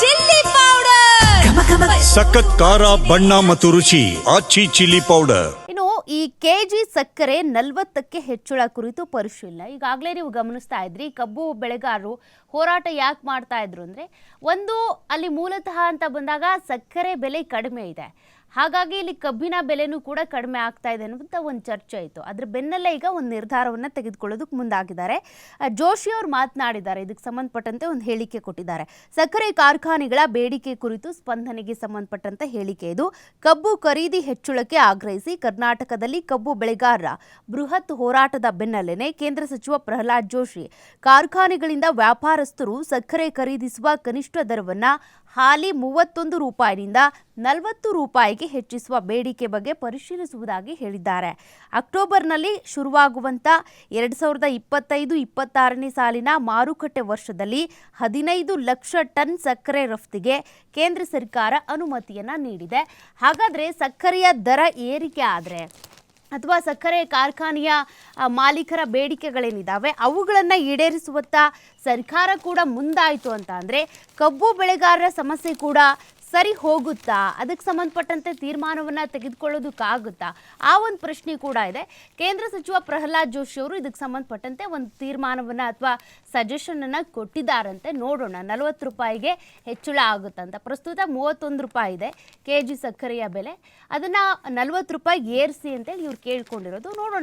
Chilli powder. ಸಖತ್ ಖಾರ ಬಣ್ಣ ಮತ್ತು ರುಚಿ ಆಚಿ ಚಿಲ್ಲಿ ಪೌಡರ್. ಇನ್ನು ಈ ಕೆಜಿ ಸಕ್ಕರೆ ನಲವತ್ತಕ್ಕೆ ಹೆಚ್ಚಳ ಕುರಿತು ಪರಿಶೀಲನೆ. ಈಗಾಗಲೇ ನೀವು ಗಮನಿಸ್ತಾ ಇದ್ರಿ ಕಬ್ಬು ಬೆಳೆಗಾರರು ಹೋರಾಟ ಯಾಕೆ ಮಾಡ್ತಾ ಇದ್ರು ಅಂದ್ರೆ ಒಂದು ಅಲ್ಲಿ ಮೂಲತಃ ಅಂತ ಬಂದಾಗ ಸಕ್ಕರೆ ಬೆಲೆ ಕಡಿಮೆ ಇದೆ. ಹಾಗಾಗಿ ಇಲ್ಲಿ ಕಬ್ಬಿನ ಬೆಲೆನೂ ಕೂಡ ಕಡಿಮೆ ಆಗ್ತಾ ಇದೆ ಅನ್ನುವಂಥ ಒಂದು ಚರ್ಚೆ ಆಯಿತು. ಅದ್ರ ಬೆನ್ನಲ್ಲೇ ಈಗ ಒಂದು ನಿರ್ಧಾರವನ್ನು ತೆಗೆದುಕೊಳ್ಳೋದಕ್ಕೆ ಮುಂದಾಗಿದ್ದಾರೆ. ಜೋಶಿ ಅವರು ಮಾತನಾಡಿದ್ದಾರೆ. ಇದಕ್ಕೆ ಸಂಬಂಧಪಟ್ಟಂತೆ ಒಂದು ಹೇಳಿಕೆ ಕೊಟ್ಟಿದ್ದಾರೆ. ಸಕ್ಕರೆ ಕಾರ್ಖಾನೆಗಳ ಬೇಡಿಕೆ ಕುರಿತು ಸ್ಪಂದನೆಗೆ ಸಂಬಂಧಪಟ್ಟಂತೆ ಹೇಳಿಕೆ ಇದು. ಕಬ್ಬು ಖರೀದಿ ಹೆಚ್ಚಳಕ್ಕೆ ಆಗ್ರಹಿಸಿ ಕರ್ನಾಟಕದಲ್ಲಿ ಕಬ್ಬು ಬೆಳೆಗಾರರ ಬೃಹತ್ ಹೋರಾಟದ ಬೆನ್ನಲ್ಲೇನೆ ಕೇಂದ್ರ ಸಚಿವ ಪ್ರಹ್ಲಾದ್ ಜೋಶಿ ಕಾರ್ಖಾನೆಗಳಿಂದ ವ್ಯಾಪಾರಸ್ಥರು ಸಕ್ಕರೆ ಖರೀದಿಸುವ ಕನಿಷ್ಠ ದರವನ್ನು ಹಾಲಿ ಮೂವತ್ತೊಂದು ರೂಪಾಯಿನಿಂದ ನಲವತ್ತು ರೂಪಾಯಿಗೆ ಹೆಚ್ಚಿಸುವ ಬೇಡಿಕೆ ಬಗ್ಗೆ ಪರಿಶೀಲಿಸುವುದಾಗಿ ಹೇಳಿದ್ದಾರೆ. ಅಕ್ಟೋಬರ್ನಲ್ಲಿ ಶುರುವಾಗುವಂಥ ಎರಡು ಸಾವಿರದ ಇಪ್ಪತ್ತೈದು ಇಪ್ಪತ್ತಾರನೇ ಸಾಲಿನ ಮಾರುಕಟ್ಟೆ ವರ್ಷದಲ್ಲಿ ಹದಿನೈದು ಲಕ್ಷ ಟನ್ ಸಕ್ಕರೆ ರಫ್ತಿಗೆ ಕೇಂದ್ರ ಸರ್ಕಾರ ಅನುಮತಿಯನ್ನು ನೀಡಿದೆ. ಹಾಗಾದರೆ ಸಕ್ಕರೆಯ ದರ ಏರಿಕೆ ಆದರೆ ಅಥವಾ ಸಕ್ಕರೆ ಕಾರ್ಖಾನೆಯ ಮಾಲೀಕರ ಬೇಡಿಕೆಗಳೇನಿದ್ದಾವೆ ಅವುಗಳನ್ನು ಈಡೇರಿಸುವತ್ತ ಸರ್ಕಾರ ಕೂಡ ಮುಂದಾಯಿತು ಅಂತ ಅಂದರೆ ಕಬ್ಬು ಬೆಳೆಗಾರರ ಸಮಸ್ಯೆ ಕೂಡ ಸರಿ ಹೋಗುತ್ತಾ? ಅದಕ್ಕೆ ಸಂಬಂಧಪಟ್ಟಂತೆ ತೀರ್ಮಾನವನ್ನು ತೆಗೆದುಕೊಳ್ಳೋದಕ್ಕಾಗುತ್ತಾ? ಆ ಒಂದು ಪ್ರಶ್ನೆ ಕೂಡ ಇದೆ. ಕೇಂದ್ರ ಸಚಿವ ಪ್ರಹ್ಲಾದ್ ಜೋಶಿ ಅವರು ಇದಕ್ಕೆ ಸಂಬಂಧಪಟ್ಟಂತೆ ಒಂದು ತೀರ್ಮಾನವನ್ನು ಅಥವಾ ಸಜೆಷನನ್ನು ಕೊಟ್ಟಿದ್ದಾರಂತೆ. ನೋಡೋಣ. ನಲವತ್ತು ರೂಪಾಯಿಗೆ ಹೆಚ್ಚಳ ಆಗುತ್ತಂತ. ಪ್ರಸ್ತುತ ಮೂವತ್ತೊಂದು ರೂಪಾಯಿ ಇದೆ ಕೆ ಜಿ ಸಕ್ಕರೆಯ ಬೆಲೆ. ಅದನ್ನು ನಲವತ್ತು ರೂಪಾಯಿಗೆ ಏರಿಸಿ ಅಂತೇಳಿ ಇವ್ರು ಕೇಳ್ಕೊಂಡಿರೋದು. ನೋಡೋಣ.